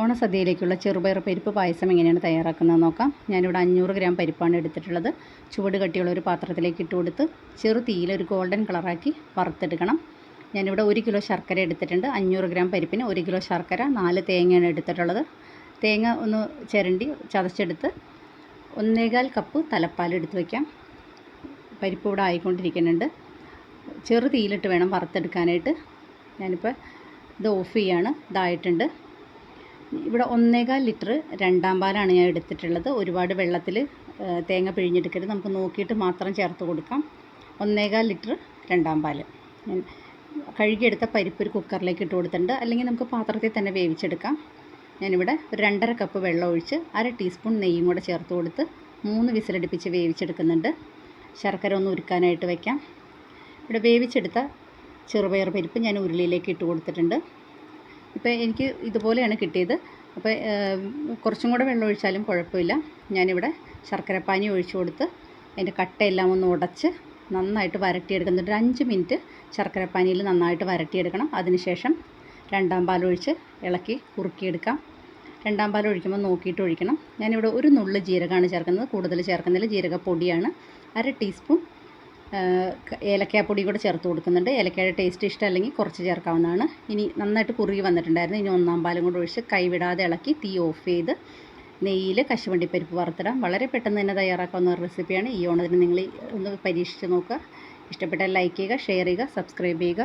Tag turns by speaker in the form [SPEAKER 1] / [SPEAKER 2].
[SPEAKER 1] ഓണസദ്യയിലേക്കുള്ള ചെറുപയർ പരിപ്പ് പായസം എങ്ങനെയാണ് തയ്യാറാക്കുന്നത് നോക്കാം. ഞാനിവിടെ അഞ്ഞൂറ് ഗ്രാം പരിപ്പാണ് എടുത്തിട്ടുള്ളത്. ചുവട് കട്ടിയുള്ള ഒരു പാത്രത്തിലേക്ക് ഇട്ട് കൊടുത്ത് ചെറു തീയിൽ ഒരു ഗോൾഡൻ കളറാക്കി വറുത്തെടുക്കണം. ഞാനിവിടെ ഒരു കിലോ ശർക്കര എടുത്തിട്ടുണ്ട്. അഞ്ഞൂറ് ഗ്രാം പരിപ്പിന് ഒരു കിലോ ശർക്കര നാല് തേങ്ങയാണ് എടുത്തിട്ടുള്ളത്. തേങ്ങ ഒന്ന് ചിരണ്ടി ചതച്ചെടുത്ത് ഒന്നേകാൽ കപ്പ് തലപ്പാൽ എടുത്ത് വയ്ക്കാം. പരിപ്പ് ഇവിടെ ആയിക്കൊണ്ടിരിക്കുന്നുണ്ട്. ചെറു തീയിലിട്ട് വേണം വറുത്തെടുക്കാനായിട്ട്. ഞാനിപ്പോൾ ഇത് ഓഫ് ചെയ്യാണ്. ഇതായിട്ടുണ്ട്. ഇവിടെ ഒന്നേകാൽ ലിറ്റർ രണ്ടാം പാലാണ് ഞാൻ എടുത്തിട്ടുള്ളത്. ഒരുപാട് വെള്ളത്തിൽ തേങ്ങ പിഴിഞ്ഞെടുക്കരുത്. നമുക്ക് നോക്കിയിട്ട് മാത്രം ചേർത്ത് കൊടുക്കാം. ഒന്നേകാൽ ലിറ്റർ രണ്ടാം പാൽ കഴുകിയെടുത്ത പരിപ്പ് ഒരു കുക്കറിലേക്ക് ഇട്ട് കൊടുത്തിട്ടുണ്ട്. അല്ലെങ്കിൽ നമുക്ക് പാത്രത്തിൽ തന്നെ വേവിച്ചെടുക്കാം. ഞാനിവിടെ ഒരു രണ്ടര കപ്പ് വെള്ളം ഒഴിച്ച് അര ടീസ്പൂൺ നെയ്യും കൂടെ ചേർത്ത് കൊടുത്ത് മൂന്ന് വിസിലടുപ്പിച്ച് വേവിച്ചെടുക്കുന്നുണ്ട്. ശർക്കര ഒന്ന് ഉരുക്കാനായിട്ട് വയ്ക്കാം. ഇവിടെ വേവിച്ചെടുത്ത ചെറുപയർ പരിപ്പ് ഞാൻ ഉരുളിയിലേക്ക് ഇട്ട് കൊടുത്തിട്ടുണ്ട്. ഇപ്പോൾ എനിക്ക് ഇതുപോലെയാണ് കിട്ടിയത്. അപ്പോൾ കുറച്ചും കൂടെ വെള്ളം ഒഴിച്ചാലും കുഴപ്പമില്ല. ഞാനിവിടെ ശർക്കരപ്പാനി ഒഴിച്ചു കൊടുത്ത് അതിന്റെ കട്ടയെല്ലാം ഒന്ന് ഉടച്ച് നന്നായിട്ട് വരട്ടിയെടുക്കുന്നുണ്ട് ഒരു അഞ്ച് മിനിറ്റ് ശർക്കരപ്പാനിയിൽ നന്നായിട്ട് വരട്ടിയെടുക്കണം. അതിനുശേഷം രണ്ടാം പാലൊഴിച്ച് ഇളക്കി കുറുക്കിയെടുക്കാം. രണ്ടാം പാൽ ഒഴിക്കുമ്പോൾ നോക്കിയിട്ട് ഒഴിക്കണം. ഞാനിവിടെ ഒരു നുള്ള് ജീരകമാണ് ചേർക്കുന്നത്. കൂടുതൽ ചേർക്കുന്നില്ല. ജീരകപ്പൊടിയാണ്. അര ടീസ്പൂൺ ഏലക്കാപ്പൊടി കൂടെ ചേർത്ത് കൊടുക്കുന്നുണ്ട്. ഏലക്കയുടെ ടേസ്റ്റ് ഇഷ്ടമല്ലെങ്കിൽ കുറച്ച് ചേർക്കാവുന്നതാണ്. ഇനി നന്നായിട്ട് കുറുകി വന്നിട്ടുണ്ടായിരുന്നു. ഇനി ഒന്നാം പാലും കൂടെ ഒഴിച്ച് കൈവിടാതെ ഇളക്കി തീ ഓഫ് ചെയ്ത് നെയ്യിൽ കശുവണ്ടിപ്പരിപ്പ് വറുത്തിടാം. വളരെ പെട്ടെന്ന് തന്നെ തയ്യാറാക്കാവുന്ന ഒരു റെസിപ്പിയാണ് ഈ ഓണത്തിന് നിങ്ങൾ ഒന്ന് പരീക്ഷിച്ച് നോക്കുക. ഇഷ്ടപ്പെട്ടാൽ ലൈക്ക് ചെയ്യുക ഷെയർ ചെയ്യുക സബ്സ്ക്രൈബ് ചെയ്യുക.